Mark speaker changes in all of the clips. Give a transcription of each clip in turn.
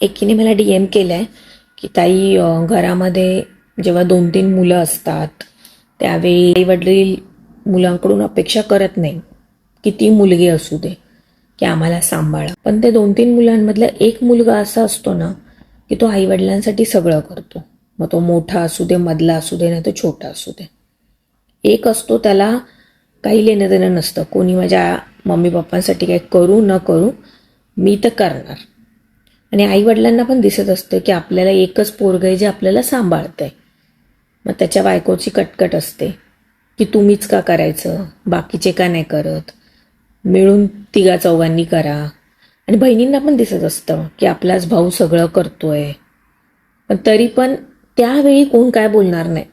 Speaker 1: एकीने मला D M केलं आहे की ताई घरामध्ये जेव्हा दोन तीन मुलं असतात त्यावेळी आई वडील मुलांकडून अपेक्षा करत नाही किती मुलगी असू दे की आम्हाला सांभाळा. पण ते दोन तीन मुलांमधला एक मुलगा असा असतो ना की तो आई वडिलांसाठी सगळं करतो. मग तो मोठा असू दे मधला असू दे नाही तर छोटा असू दे. एक असतो त्याला काही लेणं देणं नसतं. कोणी माझ्या मम्मी पप्पांसाठी काही करू न करू मी तर करणार. आणि आईवडिलांना पण दिसत असतं की आपल्याला एकच पोरग आहे जे आपल्याला सांभाळतंय. मग त्याच्या बायकोची कटकट असते की तुम्हीच का करायचं? बाकीचे का नाही करत? मिळून तिघा चौघांनी करा. आणि बहिणींना पण दिसत असतं की आपलाच भाऊ सगळं करतोय. पण तरी पण त्यावेळी कोण काय बोलणार नाही.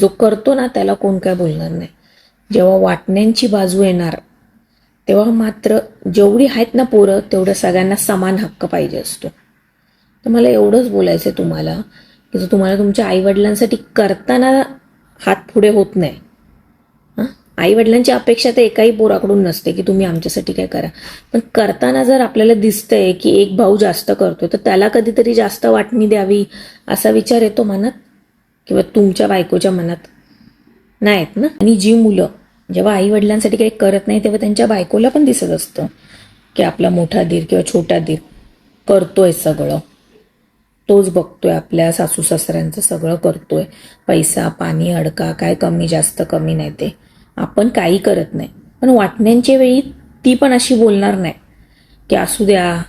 Speaker 1: जो करतो ना त्याला कोण काय बोलणार नाही. जेव्हा वाटण्यांची बाजू येणार तेव्हा मात्र जेवढी आहेत ना पोरं तेवढं सगळ्यांना समान हक्क पाहिजे असतो. तर मला एवढंच बोलायचं आहे तुम्हाला की जर तुम्हाला तुमच्या आईवडिलांसाठी करताना हात पुढे होत नाही. हं? आईवडिलांची अपेक्षा तर एकाही पोराकडून नसते की तुम्ही आमच्यासाठी काय करा. पण करताना जर आपल्याला दिसतंय की एक भाऊ जास्त करतोय तर त्याला कधीतरी जास्त वाटणी द्यावी असा विचार येतो मनात? किंवा तुमच्या बायकोच्या मनात? नाहीत ना? आणि जी मुलं जेव्हा आईवडिलांसाठी काही करत नाही तेव्हा त्यांच्या बायकोला पण दिसत असतं की आपला मोठा दीर किंवा छोटा दीर करतोय सगळं. तोच बघतोय आपल्या सासू सासऱ्यांचं सगळं करतोय. पैसा पाणी अडका काय कमी जास्त कमी नाही ते. आपण काही करत नाही. पण वाटण्यांच्या वेळी ती पण अशी बोलणार नाही. की असू द्या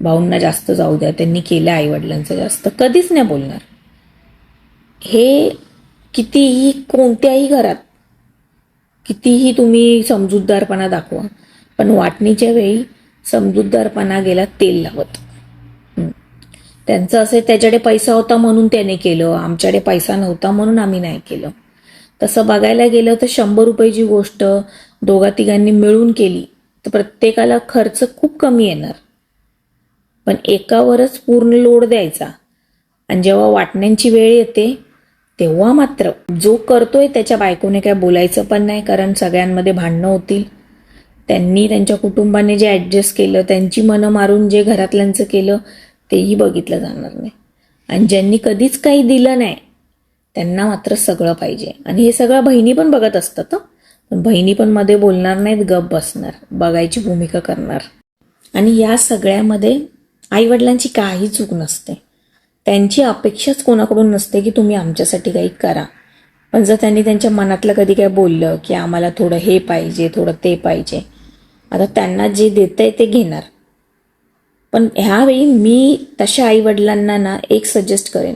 Speaker 1: भाऊंना जास्त जाऊ द्या त्यांनी केलं आई वडिलांचं जास्त. कधीच नाही बोलणार. हे कितीही कोणत्याही घरात कितीही तुम्ही समजूतदारपणा दाखवा पण वाटणीच्या वेळी समजूतदारपणा गेला तेल लावत. त्यांचं असं त्याच्याकडे पैसा होता म्हणून त्याने केलं. आमच्याकडे पैसा नव्हता म्हणून आम्ही नाही केलं. तसं बघायला गेलं तर शंभर रुपयाची गोष्ट दोघा तिघांनी मिळून केली तर प्रत्येकाला खर्च खूप कमी येणार. पण एकावरच पूर्ण लोड द्यायचा. आणि जेव्हा वाटण्यांची वेळ येते तेव्हा मात्र जो करतोय त्याच्या बायकोने काय बोलायचं पण नाही कारण सगळ्यांमध्ये भांडणं होतील. त्यांनी त्यांच्या कुटुंबाने जे ॲडजस्ट केलं त्यांची मनं मारून जे घरातल्यांचं केलं तेही बघितलं जाणार नाही. आणि ज्यांनी कधीच काही दिलं नाही त्यांना मात्र सगळं पाहिजे. आणि हे सगळं बहिणी पण बघत असतात पण बहिणी पण मध्ये बोलणार नाहीत गप बसणार बघायची भूमिका करणार. आणि या सगळ्यामध्ये आईवडिलांची काही चूक नसते. त्यांची अपेक्षाच कोणाकडून नसते की तुम्ही आमच्यासाठी काही करा. पण जर त्यांनी त्यांच्या मनातलं कधी काय बोललं की आम्हाला थोडं हे पाहिजे थोडं ते पाहिजे आता त्यांना जे देतंय ते घेणार. पण ह्यावेळी मी तशा आईवडिलांना ना एक सजेस्ट करेन.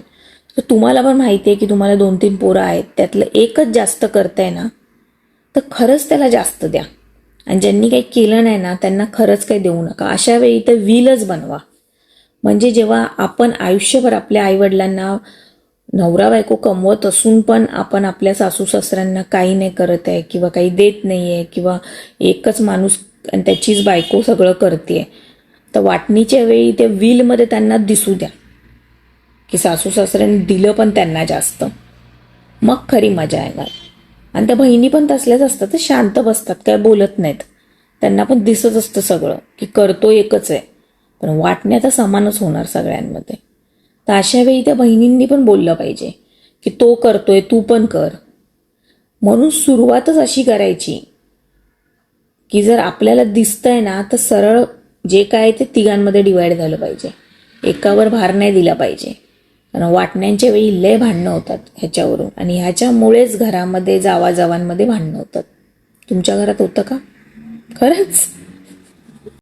Speaker 1: तर तुम्हाला पण माहिती आहे की तुम्हाला दोन तीन पोरं आहेत त्यातलं एकच जास्त करताय ना तर खरंच त्याला जास्त द्या. आणि ज्यांनी काही केलं नाही ना त्यांना खरंच काही देऊ नका. अशा वेळी तर विलच बनवा. म्हणजे जेव्हा आपण आयुष्यभर आपल्या आईवडिलांना नवरा बायको कमवत असून पण आपण आपल्या सासू सासऱ्यांना काही नाही करत आहे किंवा काही देत नाही आहे किंवा एकच माणूस आणि त्याचीच बायको सगळं करते आहे तर वाटणीच्या वेळी त्या व्हीलमध्ये त्यांना दिसू द्या. की सासू सासऱ्यांनी दिलं पण त्यांना जास्त. मग खरी मजा येणार आणि त्या बहिणी पण तसल्याच असतात तर शांत बसतात काय बोलत नाहीत. त्यांना पण दिसत असतं सगळं की करतो एकच आहे. पण वाटण्या तर समानच होणार सगळ्यांमध्ये. तर अशा वेळी त्या बहिणींनी पण बोललं पाहिजे की तो करतोय तू पण कर. म्हणून सुरुवातच अशी करायची की जर आपल्याला दिसतंय ना तर सरळ जे काय ते तिघांमध्ये डिवाईड झालं पाहिजे. एकावर भार नाही दिला पाहिजे. कारण वाटण्यांच्या वेळी लय भांडणं होतात ह्याच्यावरून. आणि ह्याच्यामुळेच घरामध्ये जावाजावांमध्ये भांडणं होतात. तुमच्या घरात होतं का? खरंच?